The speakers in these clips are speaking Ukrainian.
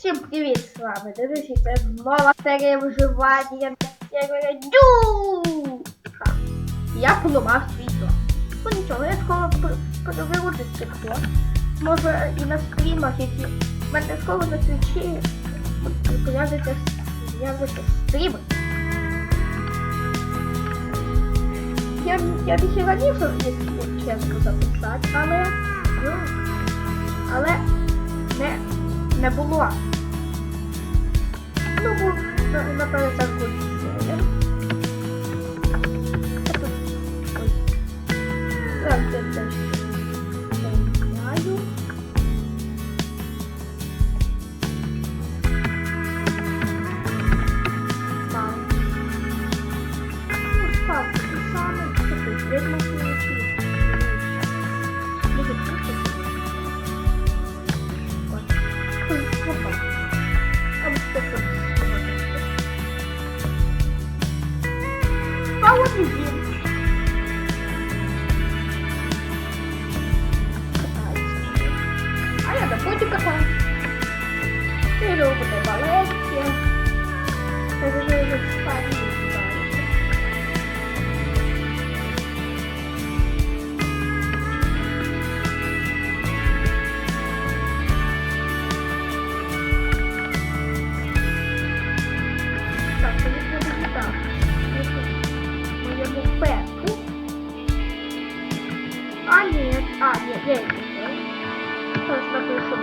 Всім привіт, з вами Друзі, це нова серія виживання. Я говорю, дю! Я поламав свій. Ну нічого, я скоро подивився з цих Може і на стрімах, які в мене скоро на твічі появляться стріми. Я, я б і раніше, якщо чесно записати, але, ну, але не, не було. Ну, на- напевно, так буде. Так, А вот А, ні. А, ні, я не Зараз напишу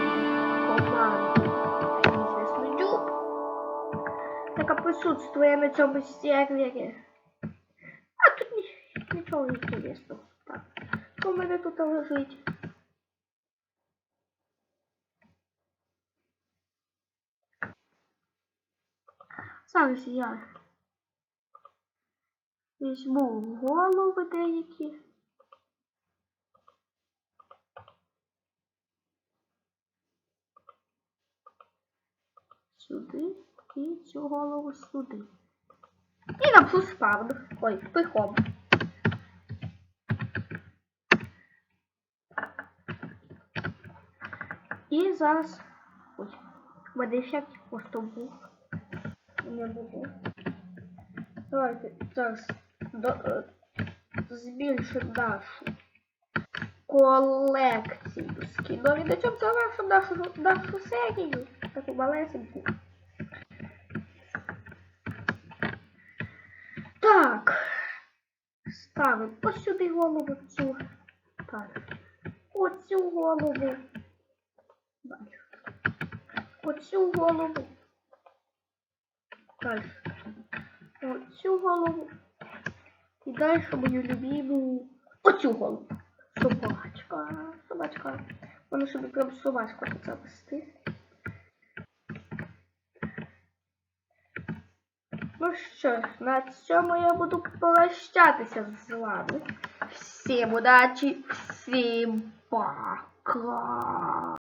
команду. Слідю. Яка присутствує на цьому сервері. А тут ні, нічого інтересного. Так. В мене тут лежить? Зараз я візьму голови деякі. Сюди і цю голову сюди. І напишу спавну. Ой, пихом. І зараз. Ой, в мене. Не було. Давайте зараз до, е, збільшимо нашу колекцію скінов. І до цього завершимо нашу, нашу серію. Таку малесеньку. Так. Ставимо ось сюди голову цю. Так. Оцю голову. Бачу. Оцю голову. Далі. Оцю голову. І далі мою любиму оцю голову. Собачка. Собачка. Вона собі прям собачку тут завести. Ну що ж, на цьому я буду прощатися з вами. Всім удачі, всім пока.